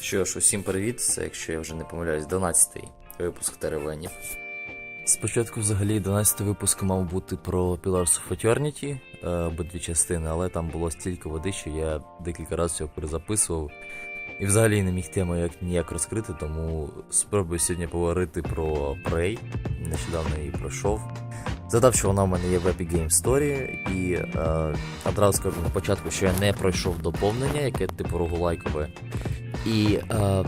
Що ж, усім привіт, це, якщо я вже не помиляюсь, 12-й випуск Теревенів. Спочатку, взагалі, 12-й випуск мав бути про Pillars of Eternity, е, обидві частини, але там було стільки води, що я декілька разів його перезаписував. І взагалі не міг тему як ніяк розкрити, тому спробую сьогодні поговорити про Prey. Нещодавно її пройшов. Задав, що вона в мене є в Epic Game Story, і е, одразу скажу на початку, що я не пройшов доповнення, яке типу рогулайкове. І е,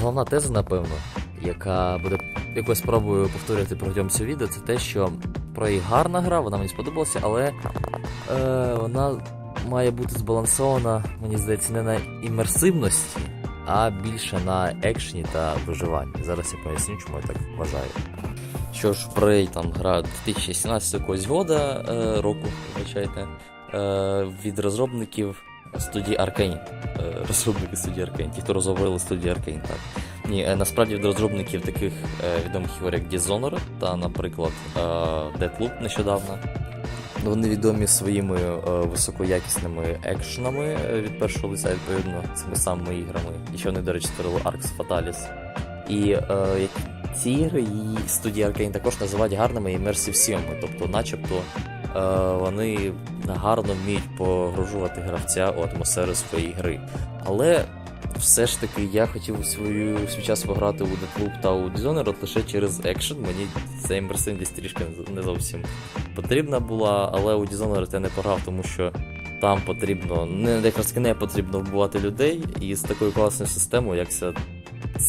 головна теза, напевно, яка буде, яку я спробую повторювати протягом цього відео, це те, що про її гарна гра, вона мені сподобалася, але е, вона має бути збалансована, мені здається, не на імерсивності, а більше на екшені та виживанні. Зараз я поясню, чому я так вважаю. Що ж, Prey там гра 2017 якогось года, е, року, вибачайте, е, від розробників студії Arkane. Е, розробники студії Arkane, ті, хто розробили студії Arkane, так. Ні, е, насправді від розробників таких е, відомих ігор, як Dishonored та, наприклад, Deathloop нещодавно. Вони відомі своїми високоякісними екшенами від першого лиця, відповідно, цими самими іграми. І ще вони, до речі, створили Arx Fatalis. І е, ці ігри її студії Arkane також називають гарними імерсів-сімами, тобто, начебто, вони гарно вміють погружувати гравця у атмосферу своєї гри. Але все ж таки я хотів свою свій час пограти у Deathloop та у Dishonored лише через екшен. Мені ця імерсивність трішки не зовсім потрібна була, але у Dishonored я не пограв, тому що там потрібно, не якраз не потрібно вбивати людей, і з такою класною системою, як це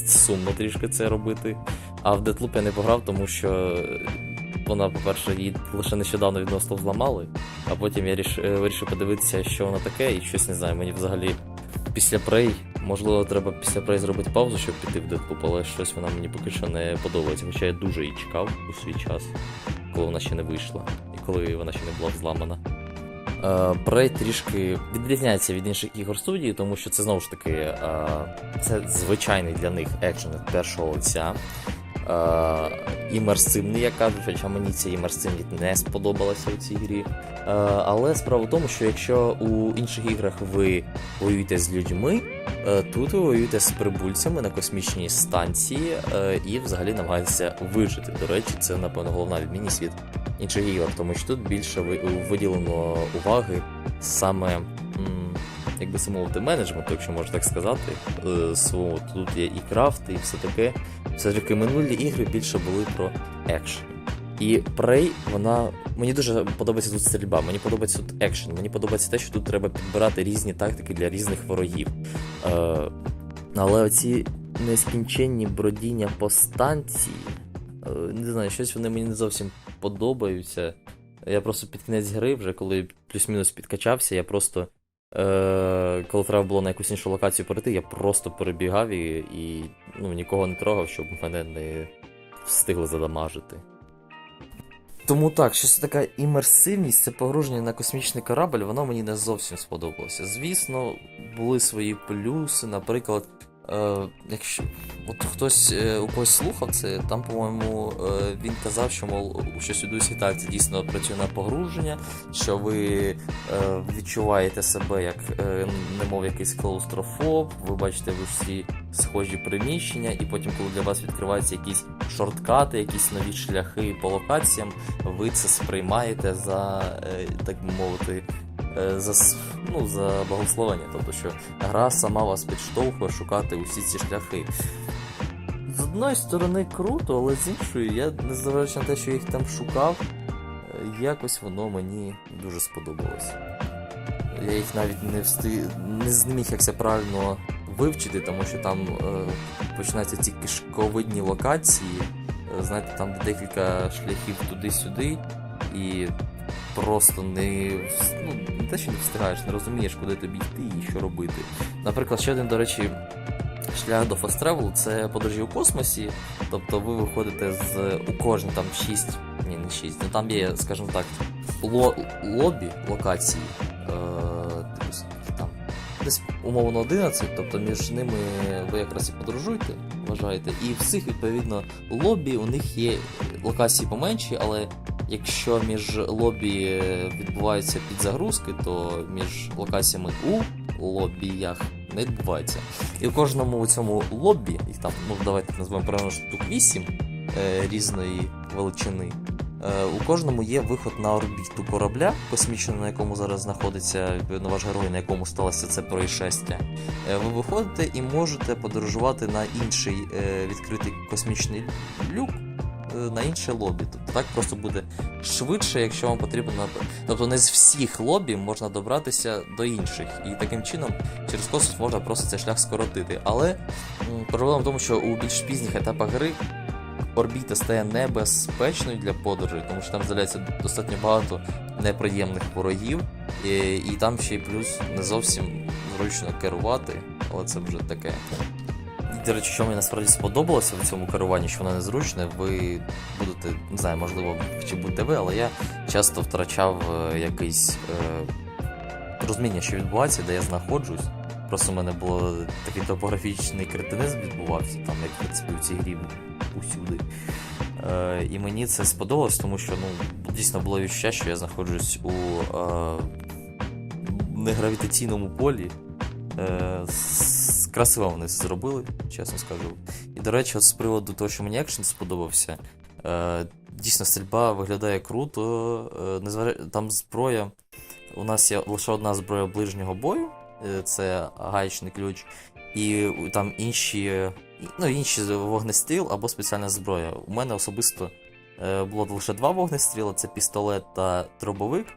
сумно трішки це робити. А в Deathloop я не пограв, тому що вона, по-перше, її лише нещодавно відносно зламали, а потім я е, вирішив подивитися, що воно таке, і щось не знаю, мені взагалі після Prey, можливо, треба після Prey зробити паузу, щоб піти в Deathloop, але щось вона мені поки що не подобається. Хоча я дуже її чекав у свій час, коли вона ще не вийшла, і коли вона ще не була зламана. Е, Prey трішки відрізняється від інших ігор студії, тому що це знову ж таки е, це звичайний для них екшен першого лиця. Е, імерсивний, як кажуть, хоча мені ця імерсивність не сподобалася у цій грі. Е, але справа в тому, що якщо у інших іграх ви воюєте з людьми, е, тут ви воюєте з прибульцями на космічній станції і взагалі намагаєтеся вижити. До речі, це напевно головна відмінність від інших ігор, тому що тут більше виділено уваги саме. М, Як би це мовити, менеджменту, якщо можна так сказати, е, свого тут є і крафт, і все таке. Все таки минулі ігри більше були про екшен. І Prey, вона. Мені дуже подобається тут стрільба, мені подобається тут екшен, мені подобається те, що тут треба підбирати різні тактики для різних ворогів. Е, але оці нескінченні бродіння по станції, е, не знаю, щось вони мені не зовсім подобаються. Я просто під кінець гри, вже коли плюс-мінус підкачався, я просто. Е, коли треба було на якусь іншу локацію перейти, я просто перебігав і, і ну, нікого не трогав, щоб мене не встигли задамажити. Тому так, щось така імерсивність, це погруження на космічний корабль, воно мені не зовсім сподобалося. Звісно, були свої плюси, наприклад, е, якщо от хтось е, у когось слухав це, там, по-моєму, е, він казав, що мол, що сюди світаль це дійсно працює на погруження, що ви відчуваєте себе як немов якийсь клаустрофоб, ви бачите ви всі схожі приміщення, і потім, коли для вас відкриваються якісь шорткати, якісь нові шляхи по локаціям, ви це сприймаєте за, так би мовити, за, ну, за благословення. Тобто, що гра сама вас підштовхує шукати усі ці шляхи. З одної сторони круто, але з іншої, я, незважаючи на те, що я їх там шукав, е, якось воно мені дуже сподобалось. Я їх навіть не встиг, не зміг як це правильно вивчити, тому що там е, починаються ці кишковидні локації. Е, знаєте, там декілька шляхів туди-сюди, і просто не, ну, не те, що не встигаєш, не розумієш, куди тобі йти і що робити. Наприклад, ще один, до речі, шлях до Fast Travel це подорожі у космосі. Тобто ви виходите з у кожен там 6, ні, не 6, ну там є, скажімо так, ло, лобі локації. Е, десь умовно 11, тобто між ними ви якраз і подорожуєте, вважаєте, і в цих, відповідно, лобі у них є локації поменші, але якщо між лобі відбуваються підзагрузки, то між локаціями у лобіях не відбувається. І в кожному цьому лобі, їх там, ну давайте назвемо правильно штук 8 е, різної величини. Е, у кожному є виход на орбіту корабля космічного, на якому зараз знаходиться відповідно, ваш герой, на якому сталося це происшестя. Е, ви виходите і можете подорожувати на інший е, відкритий космічний люк. На інше лобі. Тобто так просто буде швидше, якщо вам потрібно. Тобто не з всіх лобі можна добратися до інших. І таким чином через космос можна просто цей шлях скоротити. Але проблема в тому, що у більш пізніх етапах гри орбіта стає небезпечною для подорожей, тому що там здається достатньо багато неприємних ворогів, і, і там ще й плюс не зовсім зручно керувати, але це вже таке. До речі, що мені насправді сподобалося в цьому керуванні, що воно незручне, ви будете, не знаю, можливо, чи будете ви, але я часто втрачав е, якийсь е, розуміння, що відбувається, де я знаходжусь. Просто в мене було такий топографічний кретинизм відбувався, там, як в принципі в цій грі усюди. Е, і мені це сподобалось, тому що ну, дійсно було відчуття, що я знаходжусь у е, негравітаційному полі. Е, красиво вони це зробили, чесно скажу. І до речі, от з приводу того, що мені екшен сподобався, е, дійсно стрільба виглядає круто. Е. Там зброя. У нас є лише одна зброя ближнього бою, це гаечний ключ, і там інші, ну, інші вогнестріл або спеціальна зброя. У мене особисто е, було лише два вогнестріла: це пістолет та дробовик.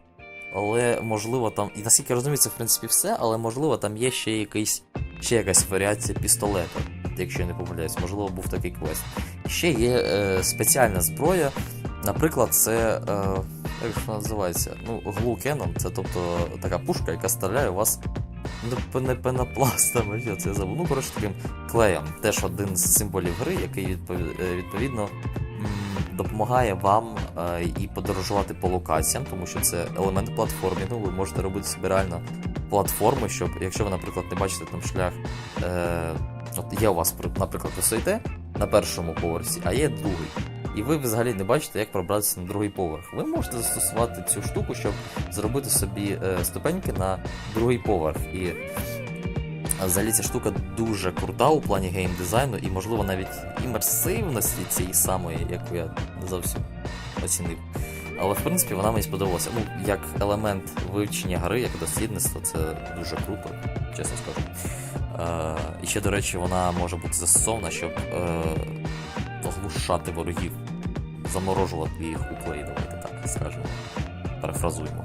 Але можливо там, і наскільки я розумію, це в принципі все, але можливо там є ще якийсь, ще якась варіація пістолета, якщо я не помиляюсь, можливо, був такий квест. Ще є е, спеціальна зброя. Наприклад, це. Е, як вона називається? Ну, глу Cannon, це тобто така пушка, яка стріляє у вас не, не пенопластом, що це я забув. Ну, коротше таким клеєм. Теж один з символів гри, який е, відповідно допомагає вам е, і подорожувати по локаціям, тому що це елемент платформінгу. Ви можете робити собі реально платформи, щоб, якщо ви, наприклад, не бачите там шлях. Е, от є у вас, наприклад, ви стоїте на першому поверсі, а є другий. І ви взагалі не бачите, як пробратися на другий поверх. Ви можете застосувати цю штуку, щоб зробити собі е, ступеньки на другий поверх. І взагалі ця штука дуже крута у плані геймдизайну і, можливо, навіть імерсивності цієї самої, яку я не зовсім оцінив. Але в принципі вона мені сподобалася. Ну, як елемент вивчення гри, як дослідництво, це дуже круто, чесно скажу. Е, і ще, до речі, вона може бути застосована, щоб е, оглушати ворогів, заморожувати їх у плей, давайте так скажемо. Перефразуємо.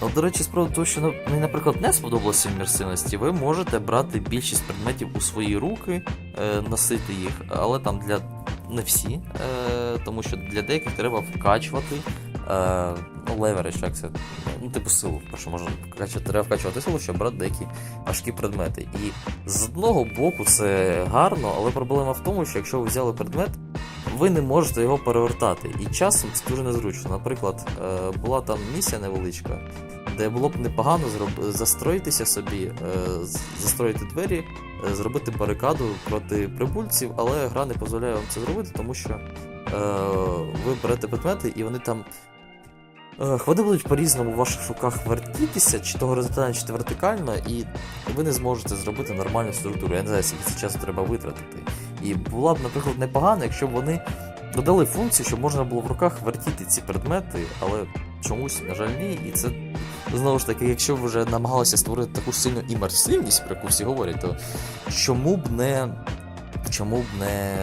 Але, до речі, з того, що ну, мені, наприклад, не сподобалося в імерсивності, ви можете брати більшість предметів у свої руки, е, носити їх, але там для не всі, е, тому що для деяких треба вкачувати. Е, ну, леверидж, як це? Ну, типу силу, що можна треба вкачувати силу, щоб брати деякі важкі предмети. І з одного боку це гарно, але проблема в тому, що якщо ви взяли предмет, ви не можете його перевертати. І часом це дуже незручно. Наприклад, е, була там місія невеличка, де було б непогано зроб... застроїтися собі, е, застроїти двері, е, зробити барикаду проти прибульців, але гра не дозволяє вам це зробити, тому що ви берете предмети і вони там. Е, Вони будуть по-різному в ваших руках вертітися, чи то горизонтально, чи то вертикально, і ви не зможете зробити нормальну структуру. Я не знаю, скільки це часу треба витратити. І була б, наприклад, непогано, якщо б вони додали функцію, щоб можна було в руках вертіти ці предмети, але чомусь, на жаль, ні. І це знову ж таки, якщо ви вже намагалися створити таку сильну імерсивність, про яку всі говорять, то чому б не. Чому б не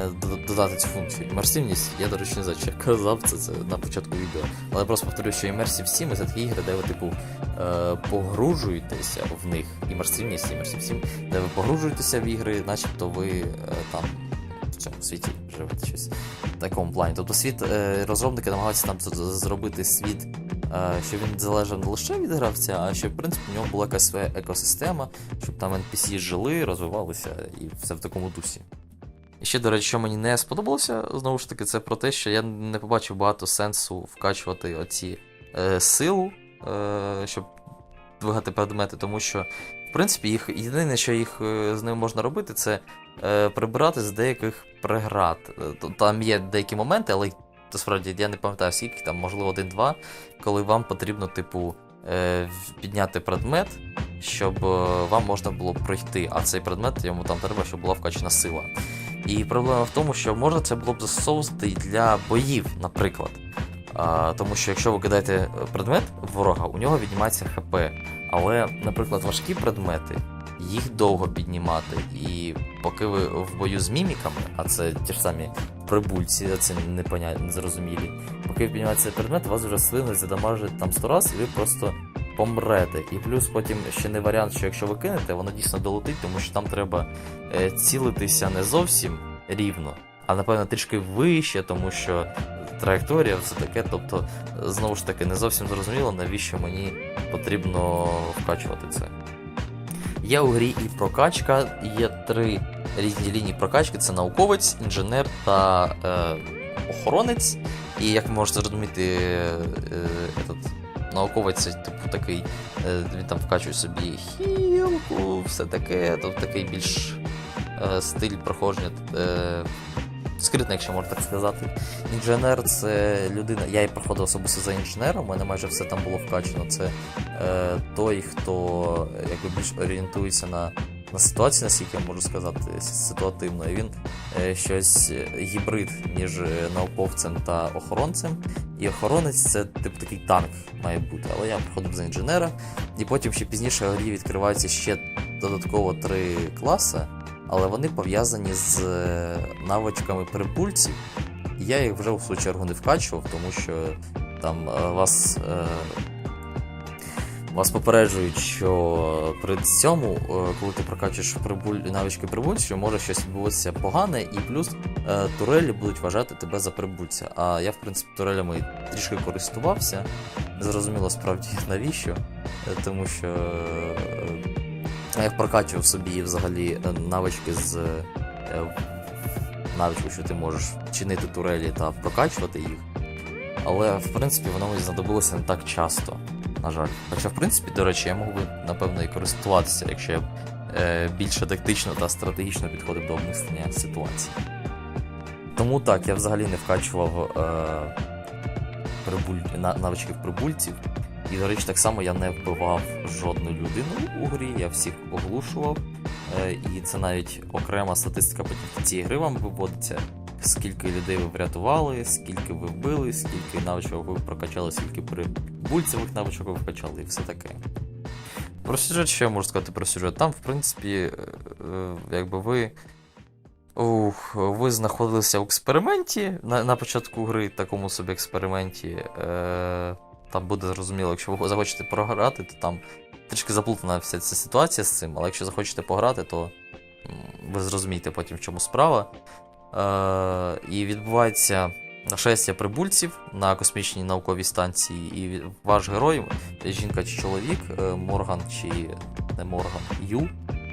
додати цю функцію? Імерсивність, я, до речі, не знаю, чи казав це, це на початку відео. Але просто повторюю, що Immersive 7 це такі ігри, де ви, типу, е, погружуєтеся в них. Імерсивність, Immersive 7, де ви погружуєтеся в ігри, начебто ви е, там в цьому світі живете щось в такому плані. Тобто світ е, розробники намагаються там зробити світ, щоб він залежав не лише від гравця, а щоб в принципі в нього була якась своя екосистема, щоб там NPC жили, розвивалися і все в такому дусі. Ще, до речі, що мені не сподобалося, знову ж таки, це про те, що я не побачив багато сенсу вкачувати оці е, силу, е, щоб двигати предмети, тому що, в принципі, їх єдине, що їх е, з ними можна робити, це е, прибирати з деяких преград. Е, Там є деякі моменти, але то справді я не пам'ятаю скільки, там, можливо, один-два, коли вам потрібно, типу, е, підняти предмет, щоб вам можна було пройти, а цей предмет йому там треба, щоб була вкачана сила. І проблема в тому, що можна це було б застосовувати для боїв, наприклад. А, тому що якщо ви кидаєте е, предмет ворога, у нього віднімається ХП. Але, наприклад, важкі предмети, їх довго піднімати. І поки ви в бою з міміками, а це ті ж самі прибульці, це непонятні, незрозумілі, поки цей предмет, вас вже слинуть задамажить там 100 раз, і ви просто помрете. І плюс потім ще не варіант, що якщо ви кинете, воно дійсно долетить, тому що там треба е, цілитися не зовсім рівно, а напевно трішки вище, тому що траєкторія, все таке. Тобто, е, знову ж таки, не зовсім зрозуміло, навіщо мені потрібно вкачувати це. Є у грі і прокачка, є три різні лінії прокачки: це науковець, інженер та е, охоронець. І як ви можете зрозуміти, е, этот, науковець типу такий, е, він там вкачує собі хілку, все таке, тобто такий більш е, стиль проходження. Е, Скритно, якщо можна так сказати. Інженер це людина. Я і проходив особисто за інженером, у мене майже все там було вкачено. Це е, той, хто якби більш орієнтується на, на ситуацію, наскільки я можу сказати, ситуативно. Він е, щось е, гібрид між е, науковцем та охоронцем. І охоронець це типу такий танк має бути. Але я проходив за інженера. І потім ще пізніше в грі відкриваються ще додатково три класи але вони пов'язані з навичками прибульців. Я їх вже в свою чергу не вкачував, тому що там вас. Е, вас попереджують, що при цьому, е, коли ти прокачуєш прибуль... навички прибульців, може щось відбуватися погане, і плюс е, турелі будуть вважати тебе за прибульця. А я, в принципі, турелями трішки користувався. Зрозуміло справді навіщо, е, тому що я прокачував собі взагалі навички з навичку, що ти можеш чинити турелі та прокачувати їх. Але в принципі воно мені знадобилося не так часто, на жаль. Хоча, в принципі, до речі, я мог би, напевно, і користуватися, якщо я е, більше тактично та стратегічно підходив до обмислення ситуації. Тому так, я взагалі не вкачував е, прибуль... навички прибульців. І, до речі, так само я не вбивав жодну людину у грі, я всіх оглушував. Е, і це навіть окрема статистика потім цієї гри вам виводиться. Скільки людей ви врятували, скільки ви вбили, скільки навичок ви прокачали, скільки прибульцевих навичок ви вкачали, і все таке. Про сюжет, що я можу сказати про сюжет? Там, в принципі, е, е, якби ви. Ух, ви знаходилися в експерименті на, на початку гри, такому собі експерименті. Е, там буде зрозуміло, якщо ви захочете програти, то там трішки заплутана вся ця ситуація з цим, але якщо захочете пограти, то ви зрозумієте потім, в чому справа. Е, і відбувається нашестя прибульців на космічній науковій станції, і ваш герой, жінка чи чоловік, е, Морган чи не Морган, Ю,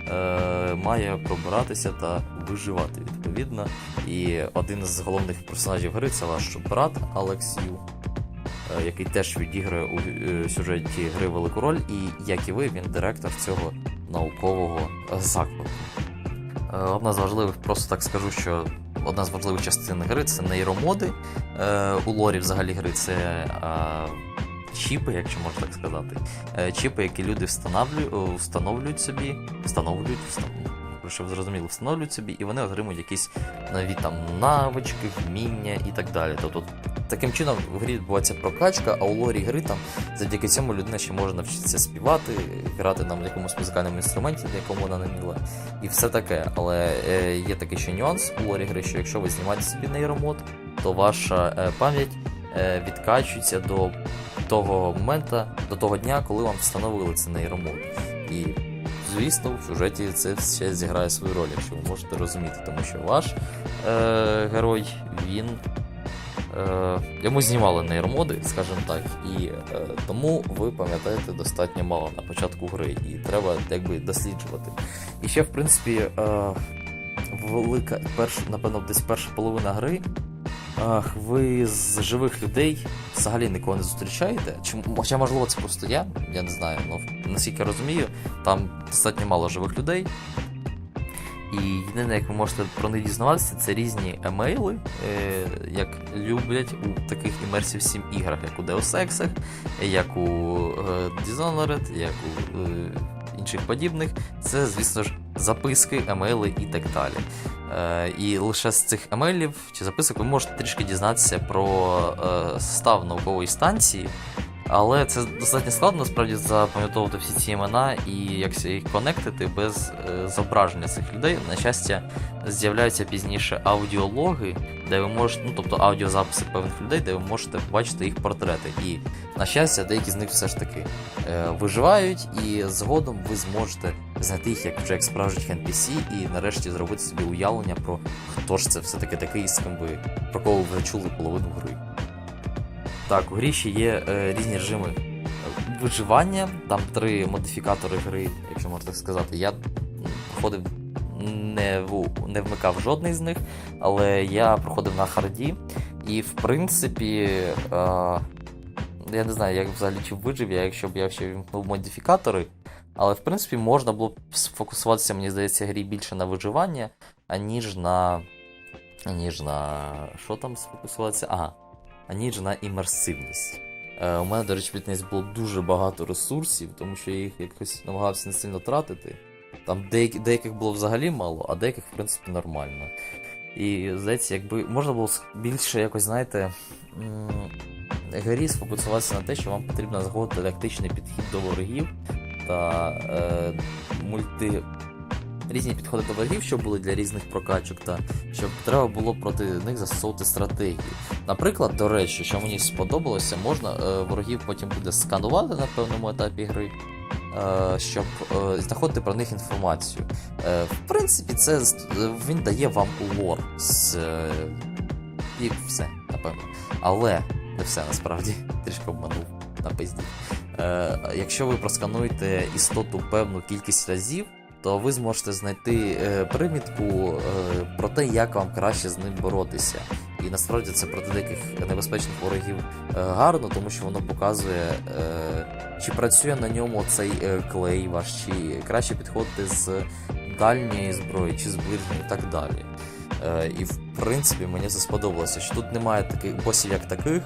е, має пробиратися та виживати відповідно. І один з головних персонажів гри це ваш брат Алекс Ю, який теж відіграє у сюжеті гри велику роль, і як і ви, він директор цього наукового закладу. Одна з важливих, просто так скажу, що одна з важливих частин гри це нейромоди. Е, у лорі взагалі гри це е, чіпи, якщо можна так сказати. Е, чіпи, які люди встановлюють, встановлюють собі, встановлюють, встановлюють. Щоб зрозуміло, встановлюють собі, і вони отримують якісь нові там навички, вміння і так далі. Тобто таким чином в грі відбувається прокачка, а у лорі гри там завдяки цьому людина ще може навчитися співати, грати на якомусь музикальному інструменті, на якому вона не вміла, і все таке. Але е, є такий ще нюанс у лорі гри, що якщо ви знімаєте собі нейромод, то ваша е, пам'ять е, відкачується до того моменту, до того дня, коли вам встановили цей нейромод. І звісно, в сюжеті це ще зіграє свою роль, якщо ви можете розуміти, тому що ваш е, герой він. Е, йому знімали нейромоди, скажімо так, і е, тому ви пам'ятаєте достатньо мало на початку гри, і треба якби досліджувати. І ще, в принципі, е, велика, перш, напевно, десь перша половина гри. Ви з живих людей взагалі нікого не зустрічаєте. Чи, хоча, можливо, це просто я, я не знаю. Ну, наскільки я розумію, там достатньо мало живих людей. І єдине, як ви можете про них дізнаватися, це різні емейли, е, як люблять у таких Immersive 7 іграх, як у Deus Ex, як у е, Dishonored, як у е, інших подібних. Це, звісно ж, записки, емейли і так далі. Е, і лише з цих емейлів чи записок ви можете трішки дізнатися про е, став наукової станції. Але це достатньо складно насправді запам'ятовувати всі ці імена і як їх конектити без е, зображення цих людей. На щастя, з'являються пізніше аудіологи, де ви можете, ну тобто аудіозаписи певних людей, де ви можете побачити їх портрети. І на щастя, деякі з них все ж таки е, виживають, і згодом ви зможете знайти їх як вже як справжніх NPC і нарешті зробити собі уявлення про хто ж це все-таки такий, з ким ви про кого ви чули половину гри. Так, у грі ще є е, різні режими виживання, там три модифікатори гри, якщо можна так сказати. Я проходив не, в, не вмикав жодний з них, але я проходив на харді. І в принципі, е, я не знаю, як взагалі чи вижив я, якщо б я ще вімкнув модифікатори. Але в принципі можна було б сфокусуватися, мені здається, грі більше на виживання, аніж на. Аніж на. Що там сфокусуватися? Ага аніж на імерсивність. Е, у мене, до речі, відниць було дуже багато ресурсів, тому що я їх якось намагався не сильно тратити. Там деякі, деяких було взагалі мало, а деяких, в принципі, нормально. І здається, якби можна було більше якось, знаєте, м, грі сфокусуватися на те, що вам потрібно згодити тактичний підхід до ворогів та е, мульти різні підходи до ворогів, що були для різних прокачок, та щоб треба було проти них застосовувати стратегії. Наприклад, до речі, що мені сподобалося, можна е, ворогів потім буде сканувати на певному етапі гри. е, Щоб е, знаходити про них інформацію. Е, В принципі, це він дає вам лор з, і все, напевно. Але не все насправді трішки обманув на пизді. Якщо ви проскануєте істоту певну кількість разів, то ви зможете знайти е, примітку е, про те, як вам краще з ним боротися. І насправді це проти деяких небезпечних ворогів е, гарно, тому що воно показує, чи працює на ньому цей клей ваш, чи краще підходити з дальньої зброї, чи з ближньої, і так далі. І в принципі мені це сподобалося, що тут немає таких босів, як таких.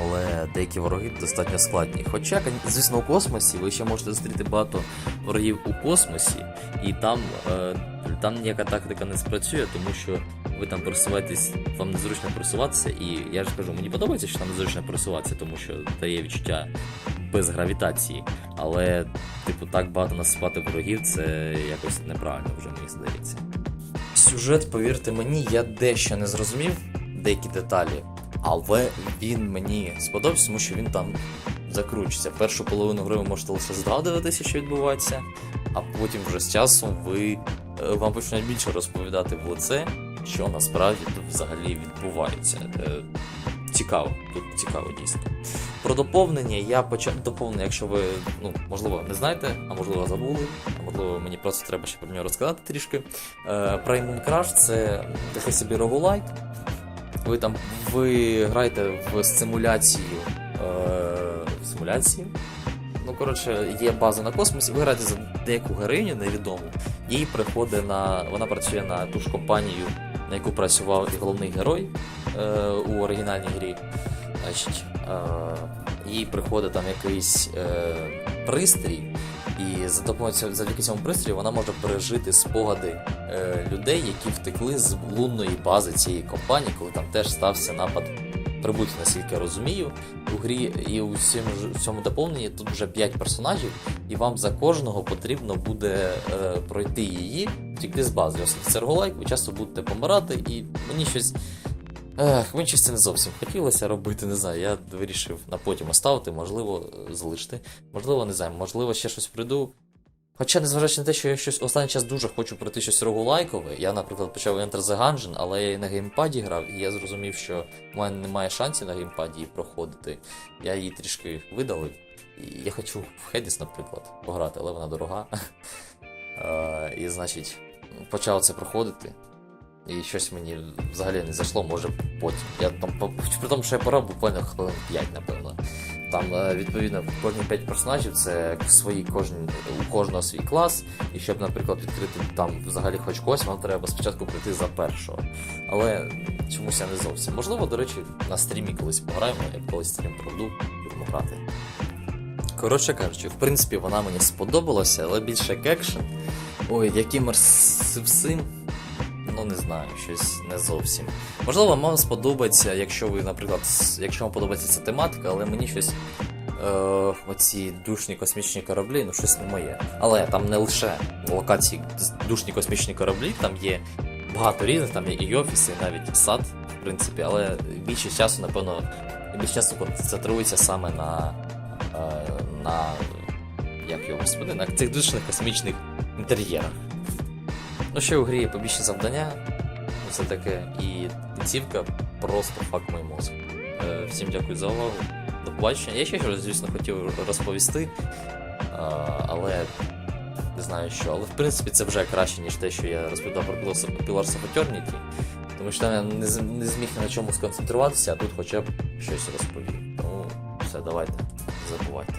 Але деякі вороги достатньо складні. Хоча, звісно, у космосі ви ще можете зустріти багато ворогів у космосі, і там, е, там ніяка тактика не спрацює, тому що ви там пересуваєтесь, вам незручно пересуватися, і я ж кажу, мені подобається, що там незручно пересуватися, тому що дає відчуття без гравітації. Але, типу, так багато насипати ворогів, це якось неправильно вже мені здається. Сюжет, повірте мені, я дещо не зрозумів, деякі деталі. Але він мені сподобався, тому що він там закручується. Першу половину гри ви можете лише здогадуватися, що відбувається, а потім вже з часом ви е, вам почнуть більше розповідати в лице, що насправді взагалі відбувається. Е, Цікаво, тут цікаво дійсно. Про доповнення я почав доповнення, якщо ви ну, можливо не знаєте, а можливо забули, а можливо мені просто треба ще про нього розказати трішки. Е, Primal Crash це такий собі рогулайт. Ви там ви граєте в симуляцію. Е, симуляції. Ну, коротше, є база на космосі, ви граєте за деяку героїню невідому. Їй приходить на. Вона працює на ту ж компанію, на яку працював і головний герой е, у оригінальній грі. Значить, е, їй приходить там якийсь е, пристрій, і за допомогою завдяки цьому пристрою вона може пережити спогади е, людей, які втекли з лунної бази цієї компанії, коли там теж стався напад прибутів, наскільки я розумію, у грі і у цьому, доповненні тут вже 5 персонажів, і вам за кожного потрібно буде е, пройти її, втекти з бази. Оскільки це ролайк, ви часто будете помирати, і мені щось. Ех, мені щось це не зовсім хотілося робити, не знаю. Я вирішив на потім оставити, можливо, залишити. Можливо, не знаю, можливо, ще щось прийду. Хоча, незважаючи на те, що я щось останній час дуже хочу пройти щось рогулайкове, я, наприклад, почав Enter the Gungeon, але я і на геймпаді грав, і я зрозумів, що в мене немає шансів на геймпаді її проходити. Я її трішки видалив. І я хочу в Hades, наприклад, пограти, але вона дорога. Е, І, значить, почав це проходити. І щось мені взагалі не зайшло, може потім. Я там при тому, що я пора буквально хвилин 5, напевно. Там, е, відповідно, кожні 5 персонажів це свої кожні, у кожного свій клас. І щоб, наприклад, відкрити там взагалі хоч когось, вам треба спочатку прийти за першого. Але чомусь я не зовсім. Можливо, до речі, на стрімі колись пограємо, я колись стрім проведу, будемо грати. Коротше кажучи, в принципі, вона мені сподобалася, але більше як екшен. Ой, яким сим, ну не знаю, щось не зовсім. Можливо, вам сподобається, якщо ви, наприклад, якщо вам подобається ця тематика, але мені щось. Е, оці душні космічні кораблі, ну щось не моє. Але там не лише локації душні космічні кораблі, там є багато різних, там є і офіси, і навіть сад, в принципі, але більшість часу, напевно, більш часу концентрується саме на. Е, на як його господи, на цих душних космічних інтер'єрах. Ну, ще у грі є побічні завдання, все таке, і кінцівка просто факт мій мозок. Е, всім дякую за увагу. До побачення. Я ще щось, звісно, хотів розповісти, але не знаю що. Але в принципі це вже краще, ніж те, що я розповідав про Pillars of Eternity, тому що я не, зміг на чому сконцентруватися, а тут хоча б щось розповів. Тому все, давайте, забувайте.